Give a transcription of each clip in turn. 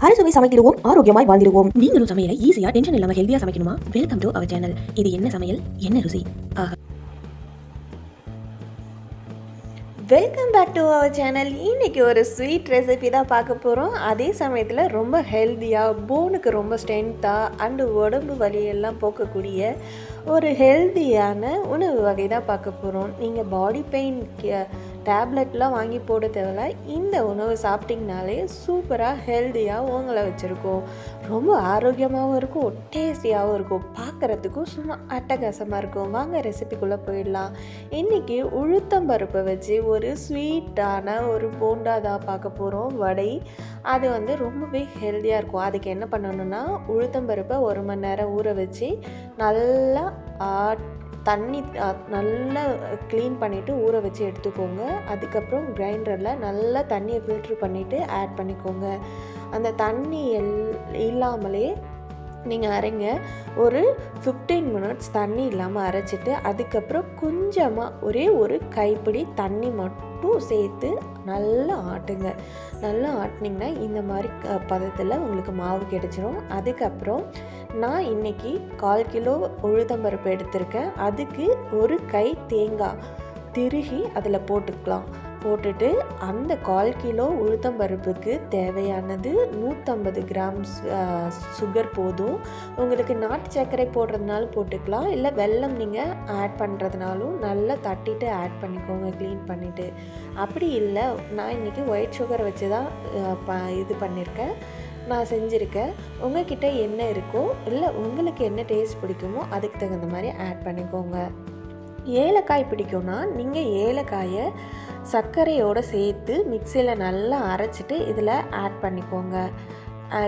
அறுசுவை சமைத்திடுவோம் ஆரோக்கியமாய் வாழ்ந்திடுவோம். நீங்களும் சமையலை ஈஸியாக டென்ஷன் இல்லாமல் ஹெல்த்தியாக சமைக்கணுமா? வெல்கம் டு அவர் சேனல் இது என்ன சமையல்? என்ன ருசி? ஆஹா. Welcome back to our channel இன்னைக்கு ஒரு ஸ்வீட் ரெசிபி தான் பார்க்க போகிறோம் அதே சமயத்தில் ரொம்ப ஹெல்த்தியாக போனுக்கு ரொம்ப ஸ்ட்ரென்த்தாக அண்டு உடம்பு வலியெல்லாம் போக்கக்கூடிய ஒரு ஹெல்த்தியான உணவு வகை தான் பார்க்க போகிறோம் நீங்கள் பாடி பெயின் டேப்லெட்லாம் வாங்கி போட தேவையில்ல. இந்த உணவு சாப்பிட்டிங்கனாலே சூப்பராக ஹெல்த்தியாக உங்களை வச்சுருக்கோம். ரொம்ப ஆரோக்கியமாகவும் இருக்கும் டேஸ்டியாகவும் இருக்கும். பார்க்குறதுக்கும் சும்மா அட்டகாசமாக இருக்கும். வாங்க ரெசிபிக்குள்ளே போயிடலாம். இன்றைக்கி உளுத்தம்பருப்பை வச்சு ஒரு ஸ்வீட்டான ஒரு போண்டா தான் பார்க்க போகிறோம் வடை. அது வந்து ரொம்பவே ஹெல்த்தியாக இருக்கும். அதுக்கு என்ன பண்ணணும்னா உளுத்தம்பருப்பை ஒரு மணி நேரம் ஊற வச்சு நல்லா ஆட் தண்ணி நல்லா க்ளீன் பண்ணிவிட்டு ஊற வச்சு எடுத்துக்கோங்க. அதுக்கப்புறம் கிரைண்டரில் நல்லா தண்ணியை ஃபில்ட்ரு பண்ணிவிட்டு ஆட் பண்ணிக்கோங்க. அந்த தண்ணி எல் இல்லாமலே நீங்கள் அரைங்க. ஒரு ஃபிஃப்டீன் மினிட்ஸ் தண்ணி இல்லாமல் அரைச்சிட்டு அதுக்கப்புறம் கொஞ்சமாக ஒரே ஒரு கைப்பிடி தண்ணி மட்டும் சேர்த்து நல்லா ஆட்டுங்க. நல்லா ஆட்டினீங்கன்னா இந்த மாதிரி க- பதத்தில் உங்களுக்கு மாவு கிடச்சிரும். அதுக்கப்புறம் நான் இன்னைக்கு கால் கிலோ உளுத்தம்பருப்பு எடுத்திருக்கேன். அதுக்கு ஒரு கை தேங்காய் திருகி அதில் போட்டுக்கலாம். போட்டுட்டு அந்த கால் கிலோ உளுத்தம்பருப்புக்கு தேவையானது நூற்றம்பது கிராம் சுகர் போதும். உங்களுக்கு நாட்டு சர்க்கரை போடுறதுனாலும் போட்டுக்கலாம். இல்லை வெல்லம் நீங்கள் ஆட் பண்ணுறதுனாலும் நல்லா தட்டிட்டு ஆட் பண்ணிக்கோங்க க்ளீன் பண்ணிவிட்டு அப்படி இல்லை நான் இன்றைக்கி ஒயிட் சுகர் வச்சு தான் ப இது பண்ணியிருக்கேன் நான் செஞ்சுருக்கேன். உங்ககிட்ட என்ன இருக்கோ இல்லை உங்களுக்கு என்ன டேஸ்ட் பிடிக்குமோ அதுக்கு தகுந்த மாதிரி ஆட் பண்ணிக்கோங்க. ஏலக்காய் பிடிக்கும்னா நீங்கள் ஏலக்காயை சர்க்கரையோடு சேர்த்து மிக்சியில் நல்லா அரைச்சிட்டு இதில் ஆட் பண்ணிக்கோங்க.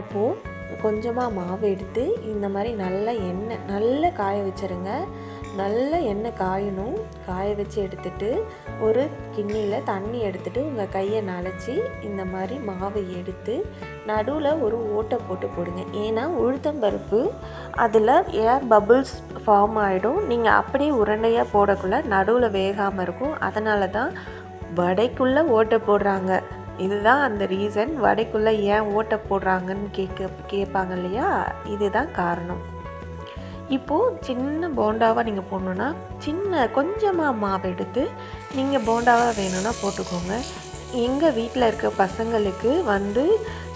இப்போது கொஞ்சமாக மாவு எடுத்து இந்த மாதிரி நல்லா எண்ணெய் நல்லா காய வச்சுருங்க. நல்ல எண்ணெய் காயணும். காய வச்சு எடுத்துட்டு ஒரு கிண்ணியில் தண்ணி எடுத்துட்டு உங்கள் கையை நனைச்சி இந்த மாதிரி மாவை எடுத்து நடுவில் ஒரு ஓட்டை போட்டு போடுங்க. ஏன்னா உளுத்தம்பருப்பு அதில் ஏர் பபுள்ஸ் ஃபார்ம் ஆகிடும் நீங்கள் அப்படியே உருண்டையாக போடக்குள்ள நடுவில் வேகாமல் இருக்கும். அதனால தான் வடைக்குள்ளே ஓட்டை போடுறாங்க. இதுதான் அந்த ரீசன் வடைக்குள்ளே ஏன் ஓட்டை போடுறாங்கன்னு கேட்க கேட்பாங்க இல்லையா? இதுதான் காரணம். இப்போது சின்ன போண்டாவாக நீங்கள் போடணுன்னா சின்ன கொஞ்சமாக மாவு எடுத்து நீங்கள் போண்டாவாக வேணும்னா போட்டுக்கோங்க. எங்கள் வீட்டில் இருக்க பசங்களுக்கு வந்து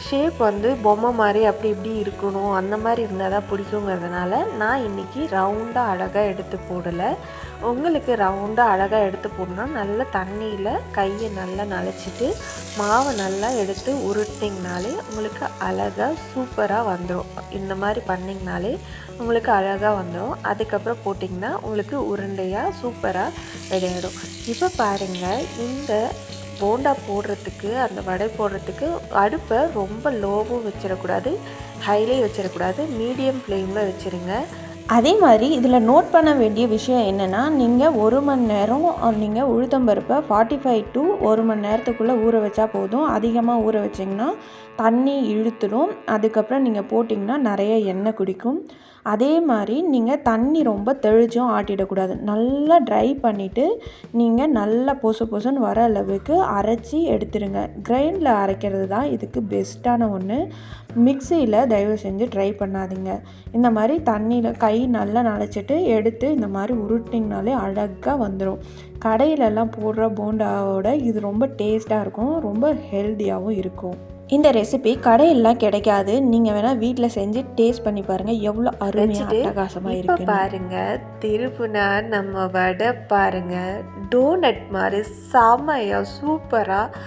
ஷேப் வந்து பொம்மை மாதிரி அப்படி இப்படி இருக்கணும் அந்த மாதிரி இருந்தால் தான் பிடிக்குங்கிறதுனால நான் இன்றைக்கி ரவுண்டாக அழகாக எடுத்து போடலை. உங்களுக்கு ரவுண்டாக அழகாக எடுத்து போடணும்னா நல்லா தண்ணியில் கையை நல்லா நனைச்சிட்டு மாவை நல்லா எடுத்து உருட்டிங்கனாலே உங்களுக்கு அழகாக சூப்பராக வந்துடும் இந்த மாதிரி பண்ணிங்கனாலே உங்களுக்கு அழகாக வந்துடும் அதுக்கப்புறம் போட்டிங்கன்னா உங்களுக்கு உருண்டையாக சூப்பராக ரெடி ஆகிடும் இப்போ பாருங்கள் இந்த போண்டா போடுறதுக்கு அந்த வடை போடுறதுக்கு அடுப்பை ரொம்ப லோவும் வச்சிடக்கூடாது ஹைலே வச்சிடக்கூடாது மீடியம் ஃப்ளேமில் வச்சுருங்க. அதே மாதிரி இதில் நோட் பண்ண வேண்டிய விஷயம் என்னென்னா நீங்கள் ஒரு மணி நேரம் நீங்கள் உளுத்தம்பருப்பை ஃபார்ட்டி ஃபைவ் டு ஒரு மணி நேரத்துக்குள்ளே ஊற வச்சா போதும். அதிகமாக ஊற வச்சிங்கன்னா தண்ணி இழுத்துடும். அதுக்கப்புறம் நீங்கள் போட்டிங்கன்னா நிறைய எண்ணெய் குடிக்கும். அதே மாதிரி நீங்கள் தண்ணி ரொம்ப தெளிச்சும் ஆட்டிடக்கூடாது. நல்லா ட்ரை பண்ணிவிட்டு நீங்கள் நல்லா பொசு பொசுன்னு வர அளவுக்கு அரைச்சி எடுத்துருங்க. கிரைண்டில் அரைக்கிறது தான் இதுக்கு பெஸ்ட்டான ஒன்று மிக்சியில் தயவு செஞ்சு ட்ரை பண்ணாதீங்க. இந்த மாதிரி தண்ணியில் கை நல்லா நனைச்சிட்டு எடுத்து இந்த மாதிரி உருட்டிங்கனாலே அழகாக வந்துடும் கடையிலெல்லாம் போடுற போண்டாவோட இது ரொம்ப டேஸ்ட்டாக இருக்கும். ரொம்ப ஹெல்த்தியாகவும் இருக்கும். இந்த ரெசிபி கடையிலலாம் கிடைக்காது. நீங்கள் வேணால் வீட்டில் செஞ்சு டேஸ்ட் பண்ணி பாருங்கள் எவ்வளோ அருமையாக அட்டகாசமாக இருக்கு பாருங்க திருப்புனா நம்ம வடை பாருங்க. டோனட் மாதிரி செமையா சூப்பராக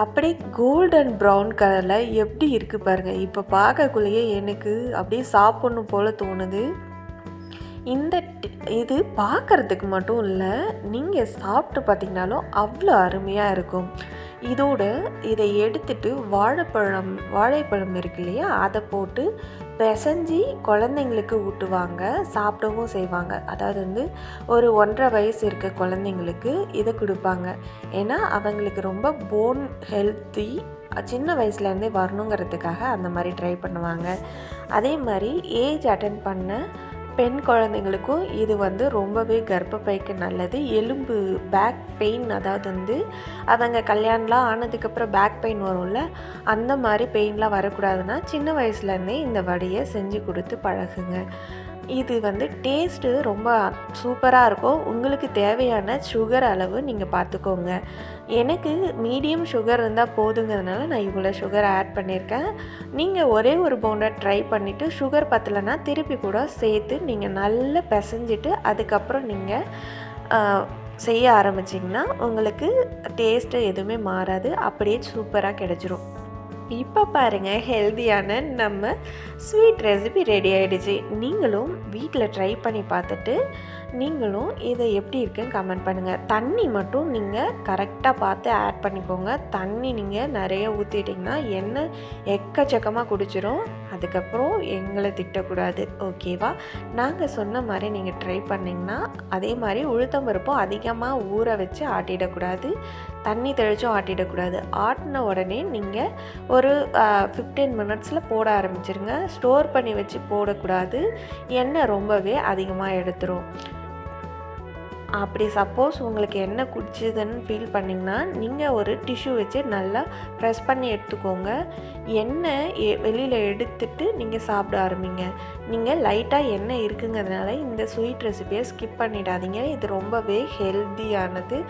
அப்படியே கோல்டன் ப்ரௌன் கலரில் எப்படி இருக்குது பாருங்க. இப்போ பார்க்கக்குள்ளேயே எனக்கு அப்படியே சாப்பிடணும் போல் தோணுது. இந்த இது பார்க்கறதுக்கு மட்டும் இல்லை நீங்கள் சாப்பிட்டு பார்த்தீங்கனாலும் அவ்வளோ அருமையாக இருக்கும். இதோடு இதை எடுத்துட்டு வாழைப்பழம் வாழைப்பழம் இருக்கு இல்லையா? அதை போட்டு பிசைஞ்சி குழந்தைங்களுக்கு ஊட்டுவாங்க சாப்பிடவும் செய்வாங்க. அதாவது வந்து ஒரு ஒன்றரை வயசு இருக்க குழந்தைங்களுக்கு இதை கொடுப்பாங்க. ஏன்னா அவங்களுக்கு ரொம்ப போன் ஹெல்த்தி சின்ன வயசுலேருந்தே வரணுங்கிறதுக்காக அந்த மாதிரி ட்ரை பண்ணுவாங்க. அதே மாதிரி ஏஜ் அட்டன் பண்ண பெண் குழந்தைங்களுக்கும் இது வந்து ரொம்பவே கர்ப்பப்பைக்கு நல்லது. எலும்பு பேக் பெயின் அதாவது வந்து அதங்க கல்யாணம்லாம் ஆனதுக்கப்புறம் பேக் பெயின் வரும்ல அந்த மாதிரி பெயின்லாம் வரக்கூடாதுன்னா சின்ன வயசுலேருந்தே இந்த வடையை செஞ்சு கொடுத்து பழகுங்க. இது வந்து டேஸ்ட்டு ரொம்ப சூப்பராக இருக்கும். உங்களுக்கு தேவையான சுகர் அளவு நீங்கள் பார்த்துக்கோங்க. எனக்கு மீடியம் சுகர் இருந்தால் போதுங்கிறதுனால நான் இவ்வளோ சுகர் ஆட் பண்ணியிருக்கேன். நீங்கள் ஒரே ஒரு போண்டா ட்ரை பண்ணிவிட்டு சுகர் பத்தலைன்னா திருப்பி கூட சேர்த்து நீங்கள் நல்லா பிசைஞ்சிட்டு அதுக்கப்புறம் நீங்கள் செய்ய ஆரம்பிச்சிங்கன்னா உங்களுக்கு டேஸ்ட்டு எதுவுமே மாறாது. அப்படியே சூப்பராக கிடச்சிரும். இப்போ பாருங்கள் ஹெல்தியான நம்ம ஸ்வீட் ரெசிபி ரெடி ஆகிடுச்சு நீங்களும் வீட்டில் ட்ரை பண்ணி பார்த்துட்டு நீங்களும் இதை எப்படி இருக்குன்னு கமெண்ட் பண்ணுங்கள் தண்ணி மட்டும் நீங்கள் கரெக்டாக பார்த்து ஆட் பண்ணிக்கோங்க. தண்ணி நீங்கள் நிறைய ஊற்றிட்டிங்கன்னா எண்ணெய் எக்கச்சக்கமாக குடிச்சிரும். அதுக்கப்புறம் எங்களை திட்டக்கூடாது. ஓகேவா நாங்கள் சொன்ன மாதிரி நீங்கள் ட்ரை பண்ணிங்கன்னா அதே மாதிரி உளுத்தம் பருப்பும் அதிகமாக ஊற வச்சு ஆட்டிடக்கூடாது. தண்ணி தெளிச்சும் ஆட்டிடக்கூடாது. ஆட்டின உடனே நீங்கள் ஒரு ஃபிஃப்டீன் மினிட்ஸில் போட ஆரம்பிச்சிருங்க. ஸ்டோர் பண்ணி வச்சு போடக்கூடாது. எண்ணெய் ரொம்பவே அதிகமாக எடுத்துரும். அப்படி சப்போஸ் உங்களுக்கு என்ன குடிச்சுதுன்னு ஃபீல் பண்ணிங்கன்னா நீங்கள் ஒரு டிஷ்யூ வச்சு நல்லா ப்ரெஸ் பண்ணி எடுத்துக்கோங்க. எண்ணெய் எ வெளியில் எடுத்துட்டு நீங்கள் சாப்பிட ஆரம்பிங்க. நீங்கள் லைட்டாக எண்ணெய் இருக்குங்கிறதுனால இந்த ஸ்வீட் ரெசிபியை ஸ்கிப் பண்ணிடாதீங்க. இது ரொம்பவே ஹெல்த்தியானது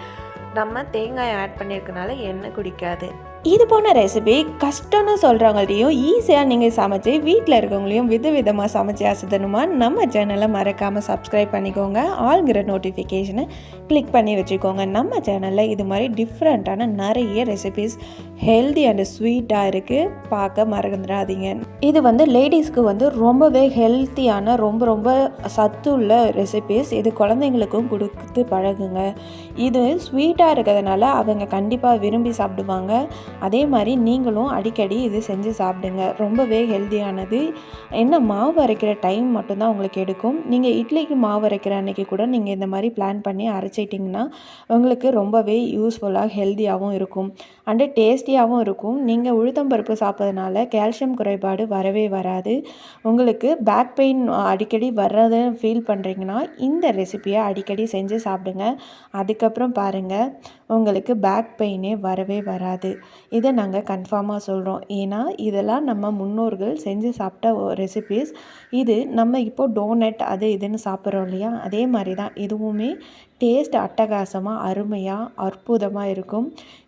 நம்ம தேங்காய் ஆட் பண்ணியிருக்கனால எண்ணெய் குடிக்காது. இது போன ரெசிபி கஷ்டம்னு சொல்கிறவங்கள்ட்டையும் ஈஸியாக நீங்கள் சமைச்சு வீட்டில் இருக்கவங்களையும் வித விதமாக சமைச்சு அசதணுமா நம்ம சேனலை மறக்காமல் சப்ஸ்கிரைப் பண்ணிக்கோங்க. ஆளுங்கிற நோட்டிஃபிகேஷனை கிளிக் பண்ணி வச்சுக்கோங்க. நம்ம சேனலில் இது மாதிரி டிஃப்ரெண்ட்டான நிறைய ரெசிபிஸ் ஹெல்தி அண்ட் ஸ்வீட்டாக இருக்குது பார்க்க மறந்துடாதீங்க. இது வந்து லேடிஸ்க்கு வந்து ரொம்பவே ஹெல்த்தியான ரொம்ப ரொம்ப சத்துள்ள ரெசிபிஸ் இது குழந்தைங்களுக்கும் கொடுத்து பழகுங்க. இது ஸ்வீட்டாக இருக்கிறதுனால அவங்க கண்டிப்பாக விரும்பி சாப்பிடுவாங்க. அதே மாதிரி நீங்களும் அடிக்கடி இது செஞ்சு சாப்பிடுங்க. ரொம்பவே ஹெல்த்தியானது. என்ன மாவு அரைக்கிற டைம் மட்டும்தான் உங்களுக்கு எடுக்கும். நீங்கள் இட்லிக்கு மாவு அரைக்கிற அன்னைக்கு கூட நீங்கள் இந்த மாதிரி பிளான் பண்ணி அரைச்சிட்டிங்கன்னா உங்களுக்கு ரொம்பவே யூஸ்ஃபுல்லாக ஹெல்த்தியாகவும் இருக்கும். அண்டு டேஸ்டியாகவும் இருக்கும். நீங்கள் உளுத்தம்பருப்பு சாப்பிட்றதுனால கால்சியம் குறைபாடு வரவே வராது. உங்களுக்கு பேக் பெயின் அடிக்கடி வர்றதை ஃபீல் பண்ணுறீங்கன்னா இந்த ரெசிப்பியை அடிக்கடி செஞ்சு சாப்பிடுங்க. அதுக்கப்புறம் பாருங்கள் உங்களுக்கு பேக் பெயினே வரவே வராது. இதை நாங்கள் கன்ஃபார்மாக சொல்கிறோம் ஏன்னா இதெல்லாம் நம்ம முன்னோர்கள் செஞ்சு சாப்பிட்ட ரெசிபிஸ் இது நம்ம இப்போது டோனட் அது இதுன்னு சாப்பிட்றோம் இல்லையா? அதே மாதிரி தான் இதுவுமே டேஸ்ட் அட்டகாசமாக அருமையாக அற்புதமாக இருக்கும்.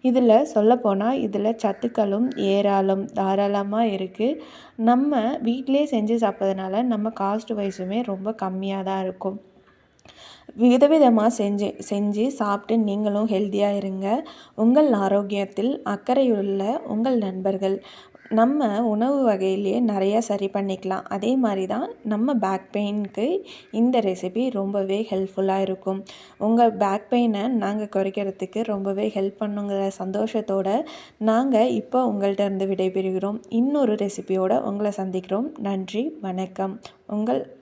இதில் சொல்லப்போனால் இதில் சத்துக்களும் ஏராளம் தாராளமாக இருக்குது நம்ம வீட்டிலே செஞ்சு சாப்பிட்றதுனால நம்ம காஸ்ட் வைஸுமே ரொம்ப கம்மியாக தான் இருக்கும். விதவிதமாக செஞ்சு செஞ்சு சாப்பிட்டு நீங்களும் ஹெல்த்தியாக இருங்க. உங்கள் ஆரோக்கியத்தில் அக்கறையுள்ள உங்கள் நண்பர்கள். நம்ம உணவு வகையிலேயே நிறையா சரி பண்ணிக்கலாம். அதே மாதிரி தான் நம்ம பேக் பெயினுக்கு இந்த ரெசிபி ரொம்பவே ஹெல்ப்ஃபுல்லாக இருக்கும். உங்கள் பேக் பெயினை நாங்கள் குறைக்கிறதுக்கு ரொம்பவே ஹெல்ப் பண்ணுங்கிற சந்தோஷத்தோடு நாங்கள் இப்போ உங்கள்கிட்ட இருந்து விடைபெறுகிறோம். இன்னொரு ரெசிபியோடு உங்களை சந்திக்கிறோம். நன்றி வணக்கம். உங்கள்